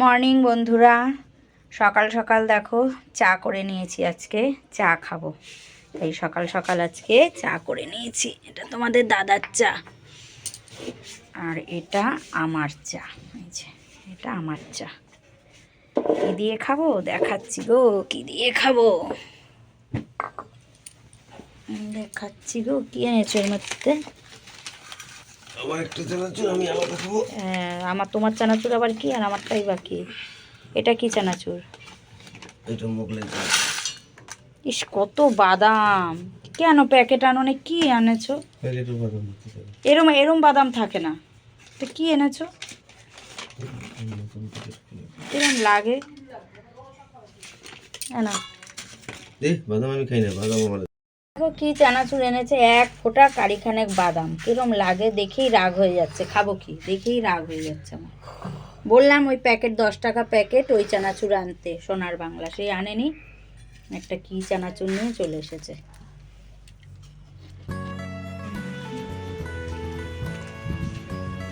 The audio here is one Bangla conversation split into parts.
মর্নিং বন্ধুরা। সকাল সকাল দেখো, চা করে নিয়েছি আজকে। চা খাব। তাই সকাল সকাল আজকে চা করে নিয়েছি। এটা তোমাদের দাদার চা। আর এটা আমার চা। এটা আমার চা। কি দিয়ে খাব? দেখাচ্ছি গো, কি দিয়ে খাব? দেখাচ্ছি গো, কি এনেছো এর মধ্যে আমার একটা চানাচুর আমি আলাদা খাব হ্যাঁ, আমার তোমার চানাচুর আবার কি আর আমারটাই বাকি এটা কি চানাচুর? এটা মোগলাই ইস কত বাদাম! কেন প্যাকেট আনোনে? কি এনেছো? প্যাকেটের বাদাম দিতে পারে এরম এরম বাদাম থাকে না। তো কি এনেছো? এরম লাগে। না বাদাম আমি খাই না বাদাম আমার দেখো কি চানাচুর এনেছে, এক ফোঁটা কারিখানেক বাদাম। কিরম লাগে দেখেই রাগ হয়ে যাচ্ছে, খাব কি? দেখেই রাগ হয়ে যাচ্ছে আমার। বললাম ওই প্যাকেট, দশ টাকা প্যাকেট, ওই চানাচুর আনতে, সোনার বাংলা। সেই আনেনি, একটা কি চানাচুর নিয়ে চলে এসেছে।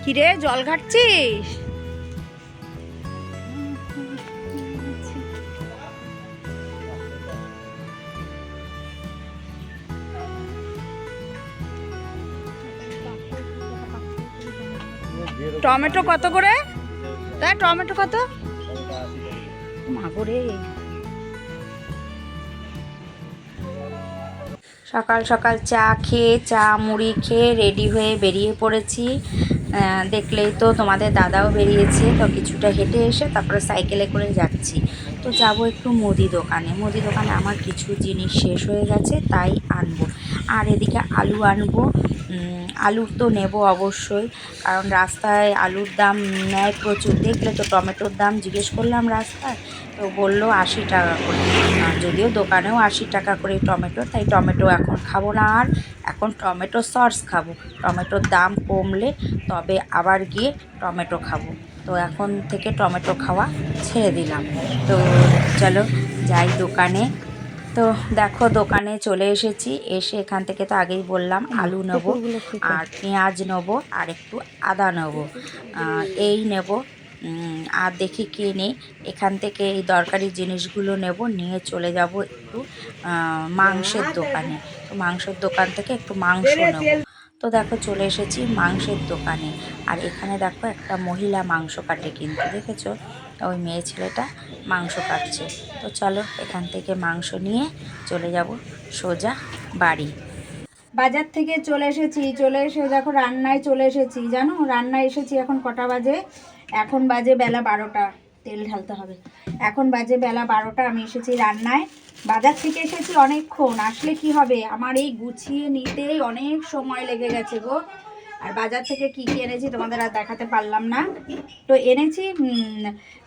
কিরে, জল ঘাটছিস? টমেটো কত করে? তাই টমেটো কত? মাগরে। সকাল সকাল চা খেয়ে, চা মুড়ি খেয়ে রেডি হয়ে বেরিয়ে পড়েছি। দেখলেই তো তোমাদের দাদাও বেরিয়েছে, তো কিছুটা হেঁটে এসে তারপরে সাইকেলে করে যাচ্ছি। তো যাব একটু মুদি দোকানে। মুদি দোকানে আমার কিছু জিনিস শেষ হয়ে গেছে, তাই আনব। আর এদিকে আলু আনব। উম, আলু তো নেব অবশ্যই। কারণ রাস্তায় আলুর দাম নেয় প্রচুর। দেখলে তো টমেটোর দাম জিজ্ঞেস করলাম রাস্তায় তো বলল আশি টাকা করে। যদিও দোকানেও আশি টাকা করে টমেটো তাই টমেটো এখন খাব না। আর এখন টমেটো সস খাব। টমেটোর দাম কমলে তবে আবার গিয়ে টমেটো খাব। তো এখন থেকে টমেটো খাওয়া ছেড়ে দিলাম। তো চলো যাই দোকানে। তো দেখো দোকানে চলে এসেছি। এসে এখান থেকে তো আগেই বললাম আলু নেব আর পেঁয়াজ নেব আর একটু আদা নেব। এই নেব। আর দেখি কি নেই। এখান থেকে এই দরকারি জিনিসগুলো নেব নিয়ে চলে যাব একটু মাংসের দোকানে। তো মাংসের দোকান থেকে একটু মাংস নেব। তো দেখো চলে এসেছি মাংসের দোকানে। আর এখানে দেখো একটা মহিলা মাংস কাটে কিন্তু দেখেছ? ওই মেয়ে ছেলেটা মাংস কাটছে। তো চলো এখান থেকে মাংস নিয়ে চলে যাব সোজা বাড়ি। বাজার থেকে চলে এসেছি, চলে এসে দেখো রান্নায় চলে এসেছি। জানো, রান্নায় এসেছি এখন কটা বাজে? এখন বাজে বেলা বারোটা, তেল ঢালতে হবে। এখন বাজে বেলা বারোটা, আমি এসেছি রান্নায়। বাজার থেকে এসেছি অনেকক্ষণ, আসলে কি হবে? আমার এই গুছিয়ে নিতেই অনেক সময় লেগে গেছে গো। আর বাজার থেকে কি কি এনেছি তোমাদের আর দেখাতে পারলাম না। তো এনেছি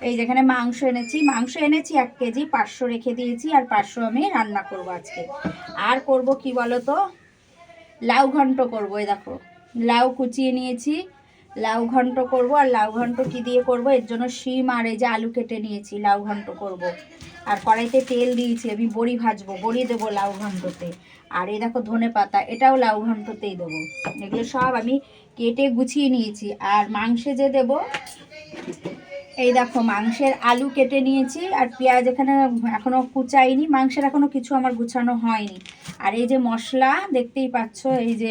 এই যেখানে মাংস এনেছি মাংস এনেছি এক কেজি, পাঁচশো রেখে দিয়েছি আর পাঁচশো আমি রান্না করব আজকে। আর করব কি বলো তো লাউ ঘন্ট করব, এই দেখো। লাউ কুচিয়ে নিয়েছি লাউ ঘন্ট করব, আর লাউ ঘন্ট কি দিয়ে করব? এর জন্য শিম আর এই যে আলু কেটে নিয়েছি, লাউ ঘন্ট করব। আর কড়াইতে তেল দিয়েছি, আমি বড়ি ভাজবো, বড়ি দেবো লাউ ঘন্টতে। আর এই দেখো ধনে পাতা, এটাও লাউ ঘন্টতেই দেবো। এগুলো সব আমি কেটে গুছিয়ে নিয়েছি। আর মাংসে যে দেবো, এই দেখো মাংসের আলু কেটে নিয়েছি, আর পেঁয়াজ এখানে এখনও কুচাইনি, মাংসের এখনও কিছু আমার গুছানো হয়নি। আর এই যে মশলা, দেখতেই পাচ্ছ, এই যে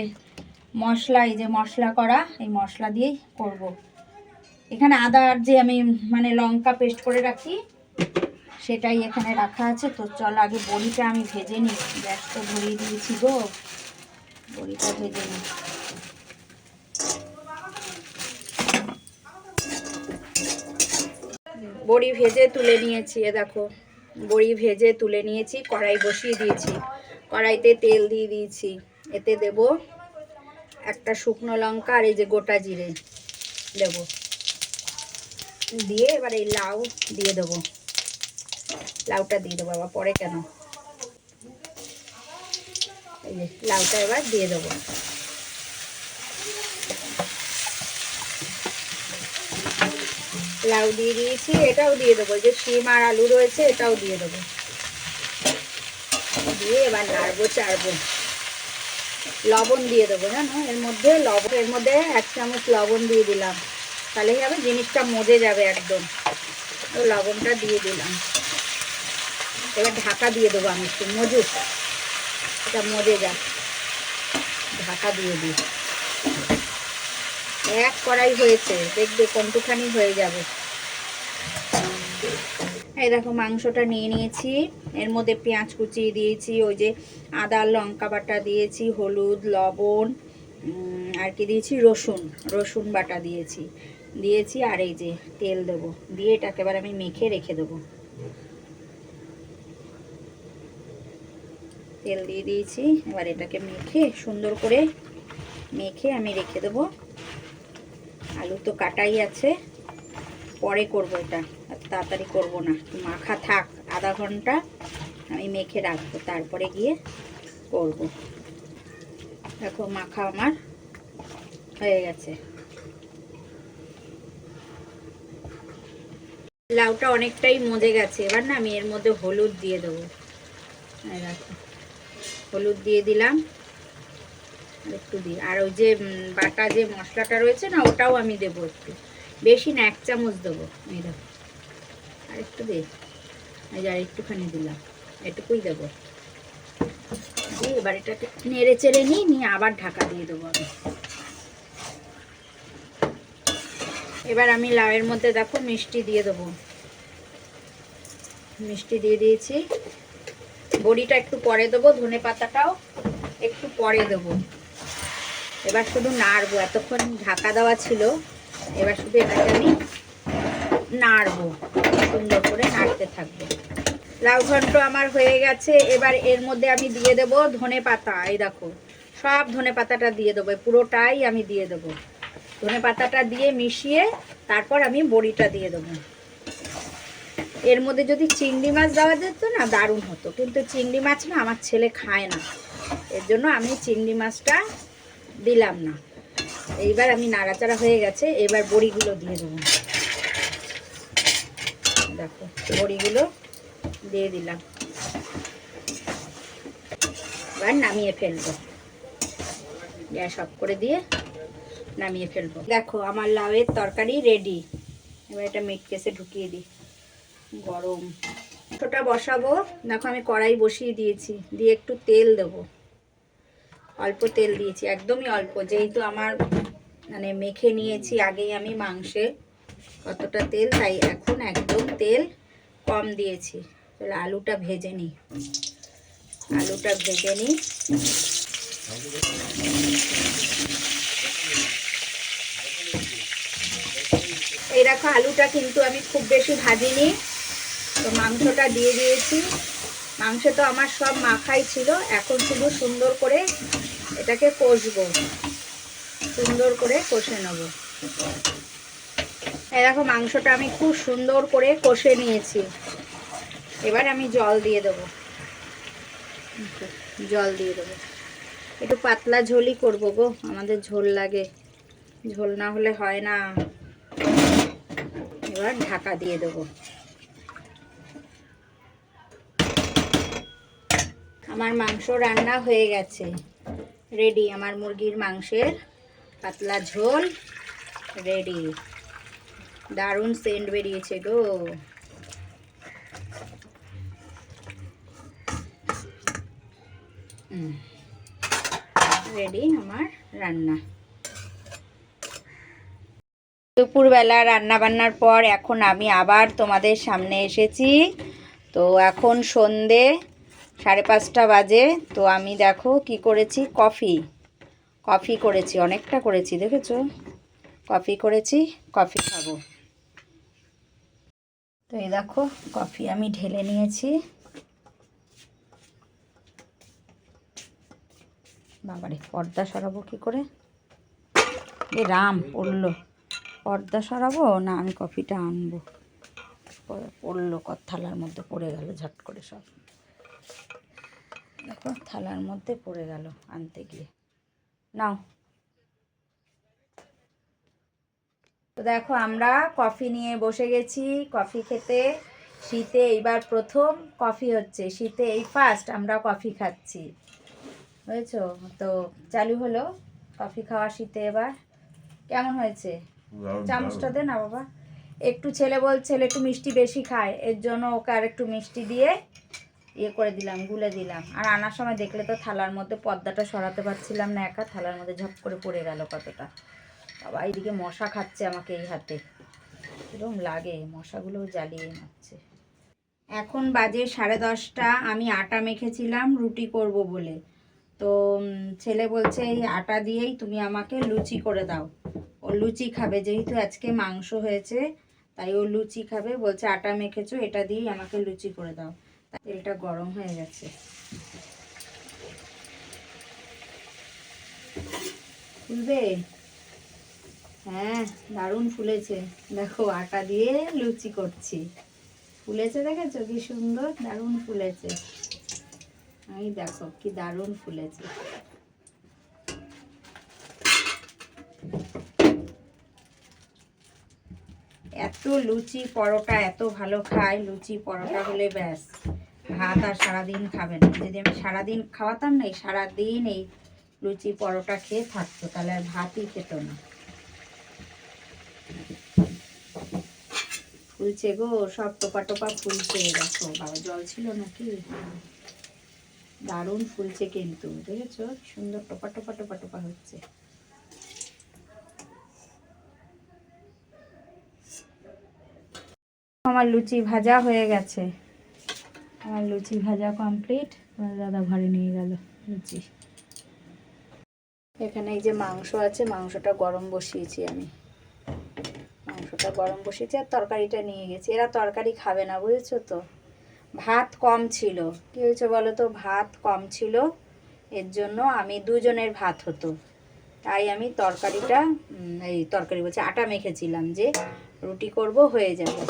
মশলা, এই যে মশলা করা, এই মশলা দিয়েই করব। এখানে আদার যে আমি মানে লঙ্কা পেস্ট করে রাখি, সেটাই এখানে রাখা আছে। তো চল আগে বড়িটা আমি ভেজে নিই। গ্যাস তো ভরিয়ে দিয়েছি গো। বড়িটা ভেজে নিই। বড়ি ভেজে তুলে নিয়েছি, এ দেখো। বড়ি ভেজে তুলে নিয়েছি, কড়াই বসিয়ে দিয়েছি। কড়াইতে তেল দিয়ে দিয়েছি। এতে দেব একটা শুকনো লঙ্কা আর এই যে গোটা জিরে দেব। দিয়ে এবার এই লাউ দিয়ে দেবো। লাউটা দিয়ে দেবো আবার পরে কেন? এই যে লাউটা এবার দিয়ে দেবো। লাউ দিয়ে দিয়েছি, এটাও দিয়ে দেবো। যে শিম আর আলু রয়েছে, এটাও দিয়ে দেবো। দিয়ে এবার নাড়বো, চাড়বো। লবণ দিয়ে দেবো, জানো? এর মধ্যে লবণ, এর মধ্যে এক চামচ লবণ দিয়ে দিলাম। তাহলেই হবে? জিনিসটা মজে যাবে একদম। তো লবণটা দিয়ে দিলাম। এবার ঢাকা দিয়ে দেবো আমি একটু মজুত এটা মজে যাক। ঢাকা দিয়ে দিই। এক কড়াই হয়েছে, দেখবে কোনটুখানি হয়ে যাবে। এই দেখো মাংসটা নিয়ে নিয়েছি। এর মধ্যে পেঁয়াজ কুচিয়ে দিয়েছি, ওই যে আদা, লঙ্কা বাটা দিয়েছি, হলুদ, লবণ আর কি দিয়েছি? রসুন রসুন বাটা দিয়েছি। দিয়েছি আর এই যে তেল দেবো। দিয়ে এটাকে এবার আমি মেখে রেখে দেবো। তেল দিয়ে দিয়েছি, এবার এটাকে মেখে, সুন্দর করে মেখে আমি রেখে দেবো। আলু তো কাটাই আছে। পরে করব এটা, আর তাড়াতাড়ি করব না। মাখা থাক, আধা ঘণ্টা আমি মেখে রাখব, তারপরে গিয়ে করব। দেখো, মাখা আমার হয়ে গেছে। লাউটা অনেকটাই মজে গেছে, এবার না আমি এর মধ্যে হলুদ দিয়ে দেবো। হলুদ দিয়ে দিলাম। একটু দিই আর ওই যে বাটা যে মশলাটা রয়েছে না, ওটাও আমি দেবো একটু। বেশি না, এক চামচ দেবো, এই দেখো। আর একটু দে। এই যে আর একটুখানি দিলাম, এটুকুই দেবো। দিয়ে এবার এটাকে নেড়ে চেড়ে নিই নিয়ে আবার ঢাকা দিয়ে দেবো আমি। এবার আমি লাউয়ের মধ্যে দেখো মিষ্টি দিয়ে দেবো। মিষ্টি দিয়ে দিয়েছি। বড়িটা একটু পরে দেবো, ধনে পাতাটাও একটু পরে দেবো। এবার শুধু নাড়বো, এতক্ষণ ঢাকা দেওয়া ছিল। এবার শুধু এটাকে আমি নাড়বো, সুন্দর করে নাড়তে থাকব। লাউ ঘন্ট আমার হয়ে গেছে, এবার এর মধ্যে আমি দিয়ে দেব ধনে পাতা। এই দেখো, সব ধনে পাতাটা দিয়ে দেবো পুরোটাই আমি দিয়ে দেবো। ধনে পাতাটা দিয়ে মিশিয়ে তারপর আমি বড়িটা দিয়ে দেবো। এর মধ্যে যদি চিংড়ি মাছ দেওয়া যেত না, দারুণ হতো। কিন্তু চিংড়ি মাছ না আমার ছেলে খায় না। এর জন্য আমি চিংড়ি মাছটা দিলাম না। এইবার আমি নাড়াচাড়া হয়ে গেছে, এবার বড়িগুলো দিয়ে দেবো। দেখো, বড়িগুলো দিয়ে দিলাম। এবার নামিয়ে ফেলব। গ্যাস অফ করে দিয়ে নামিয়ে ফেলব। দেখো, আমার লাউয়ের তরকারি রেডি এবার এটা মিট কেসে ঢুকিয়ে দিই। গরম। ছোটা বসাবো। দেখো, আমি কড়াই বসিয়ে দিয়েছি। দিয়ে একটু তেল দেবো। অল্প তেল দিয়েছি, একদমই অল্প। যেহেতু আমার মানে মেখে নিয়েছি, আগেই আমি মাংসে কতটা তেল, তাই এখন একদম তেল কম দিয়েছি। তাহলে আলুটা ভেজে নিই। আলুটা ভেজে নিই। এই দেখো, আলুটা কিন্তু আমি খুব বেশি ভাজিনি। তো মাংসটা দিয়ে দিয়েছি। মাংস তো আমার সব মাখাই ছিল, এখন শুধু সুন্দর করে এটাকে কষবো। সুন্দর করে কষে নেব। এই দেখো, মাংসটা আমি খুব সুন্দর করে কষে নিয়েছি। এবার আমি জল দিয়ে দেবো। জল দিয়ে দেবো। একটু পাতলা ঝোলই করব গো, আমাদের ঝোল লাগে। ঝোল না হলে হয় না। এবার ঢাকা দিয়ে দেবো। আমার মাংস রান্না হয়ে গেছে। রেডি আমার মুরগির মাংসের পাতলা ঝোল রেডি দারুণ সেন্ট বেরিয়েছে গো। রেডি আমার রান্না। দুপুরবেলা রান্না বান্নার পর এখন আমি আবার তোমাদের সামনে এসেছি। তো এখন সন্ধে সাড়ে পাঁচটা বাজে, তো আমি দেখো কি করেছি? কফি। কফি করেছি, অনেকটা করেছি, দেখেছ? কফি করেছি, কফি খাব। তো এই দেখো, কফি আমি ঢেলে নিয়েছি। বাবারে, পর্দা সরাবো কি করে? এ রাম, পড়ল। পর্দা সরাবো না আমি কফিটা আনব? পড়ল থালার মধ্যে পড়ে গেল ঝট করে সব। দেখো থালার মধ্যে পড়ে গেল আনতে গিয়ে। নাও। তো দেখো আমরা কফি নিয়ে বসে গেছি কফি খেতে। শীতে এইবার প্রথম কফি হচ্ছে। শীতে এই ফার্স্ট আমরা কফি খাচ্ছি। বুঝেছ? তো চালু হলো কফি খাওয়া শীতে এবার। কেমন হয়েছে? চামচটা দে না বাবা। একটু ছেলে বল ছেলে একটু মিষ্টি বেশি খায়। এর জন্য ওকে আর একটু মিষ্টি দিয়ে ইয়ে করে দিলাম, গুলে দিলাম। আর আনার সময় দেখলে তো থালার মধ্যে পর্দাটা সরাতে পারছিলাম না একা, থালার মধ্যে ঝপ করে পড়ে গেল কতটা। বাবা, এইদিকে মশা খাচ্ছে আমাকে এই হাতে। এরকম লাগে, মশাগুলো জ্বালিয়ে মারছে। এখন বাজে সাড়ে দশটা, আমি আটা মেখেছিলাম, রুটি করব বলে। তো ছেলে বলছে, এই আটা দিয়েই তুমি আমাকে লুচি করে দাও। ও লুচি খাবে, যেহেতু আজকে মাংস হয়েছে, তাই ও লুচি খাবে। বলছে, আটা মেখেছো, এটা দিয়েই আমাকে লুচি করে দাও। তেলটা গরম হয়ে গেছে। ফুলবে? হ্যাঁ দারুণ ফুলেছে। দেখো, আটা দিয়ে লুচি করছি। ফুলেছে দেখেছ? কি সুন্দর, দারুণ ফুলেছে। এই দেখো, কি দারুণ ফুলেছে। এত লুচি পরোটা, এত ভালো খায় লুচি পরোটা হলে ব্যাস। ভাত আর সারাদিন খাবে না। যদি আমি সারাদিন খাওয়াতাম না, এই সারাদিন এই লুচি পরোটা খেয়ে থাকতো, তাহলে আর ভাতই খেত না। ফুলছে গো, সব টোপা টোপা ফুলছে, দেখো, বাবা জল ছিল নাকি? দারুণ ফুলছে কিন্তু, দেখেছ? সুন্দর টোপা টোপা টোপা টোপা হচ্ছে। আমার লুচি ভাজা হয়ে গেছে। আমার লুচি ভাজা কমপ্লিট আমার দাদা ঘরে নিয়ে গেল লুচি। এখানে এই যে মাংস আছে, মাংসটা গরম বসিয়েছি আমি। মাংসটা গরম বসিয়েছি আর তরকারিটা নিয়ে গেছি। এরা তরকারি খাবে না, বুঝেছ তো? ভাত কম ছিল। কী হয়েছে বলো তো? ভাত কম ছিল। এর জন্য আমি দুজনের ভাত হতো। তাই আমি তরকারিটা এই তরকারি বলছি, আটা মেখেছিলাম যে রুটি করব, হয়ে যাবে।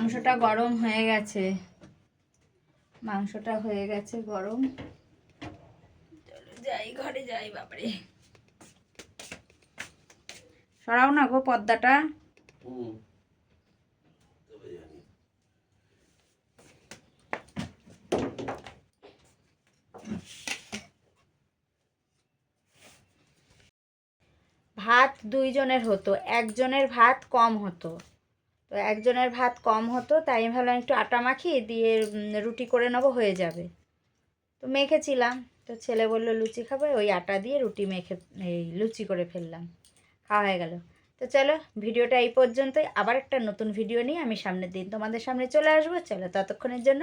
মাংসটা গরম হয়ে গেছে। মাংসটা হয়ে গেছে গরম। যাই ঘরে যাই বাবারে সরাও না গো পর্দাটা হুম। তবে জানি। ভাত দুইজনের হতো একজনের ভাত কম হতো। তো একজনের ভাত কম হতো, তাই আমি ভাবলাম একটু আটা মাখি দিয়ে রুটি করে নেব, হয়ে যাবে। তো মেখেছিলাম, তো ছেলে বলল, লুচি খাবে? ওই আটা দিয়ে রুটি মেখে, এই লুচি করে ফেললাম। খাওয়া হয়ে গেল। তো চলো, ভিডিওটা এই পর্যন্তই। আবার একটা নতুন ভিডিও নিয়ে আমি সামনের দিন তোমাদের সামনে চলে আসব। চলো, ততক্ষণের জন্য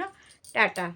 টাটা।